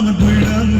அவன் விழந்து